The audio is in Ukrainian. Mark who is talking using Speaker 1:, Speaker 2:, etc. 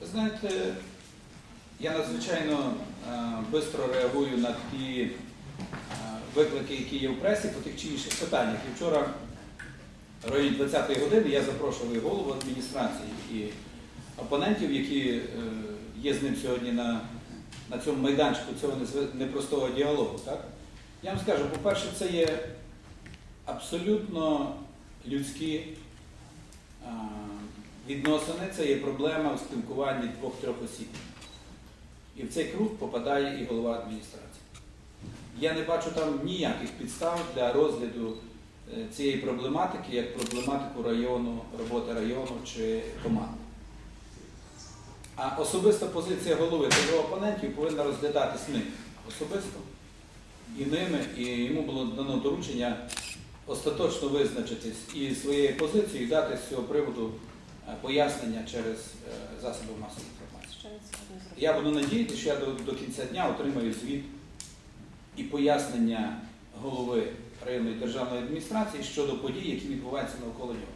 Speaker 1: Ви знаєте, я надзвичайно швидко реагую на ті е, виклики, які є в пресі по тих чи інших питаннях. І вчора в районі 20-ї години я запрошував і голову адміністрації і опонентів, які е, є з ним сьогодні на, на цьому майданчику цього непростого діалогу. Так? Я вам скажу, по-перше, це є абсолютно людські а, відносини, це є проблема в спілкуванні двох-трьох осіб. І в цей круг попадає і голова адміністрації. Я не бачу там ніяких підстав для розгляду е, цієї проблематики як проблематику району, роботи району чи команди. А особиста позиція голови його опонентів повинна розглядатись ним особисто і ними, і йому було дано доручення остаточно визначитись і своєю позицією дати з цього приводу пояснення через е, засоби масової інформації. Я буду надіятися, що я до, до кінця дня отримаю звіт і пояснення голови районної державної адміністрації щодо подій, які відбуваються навколо нього.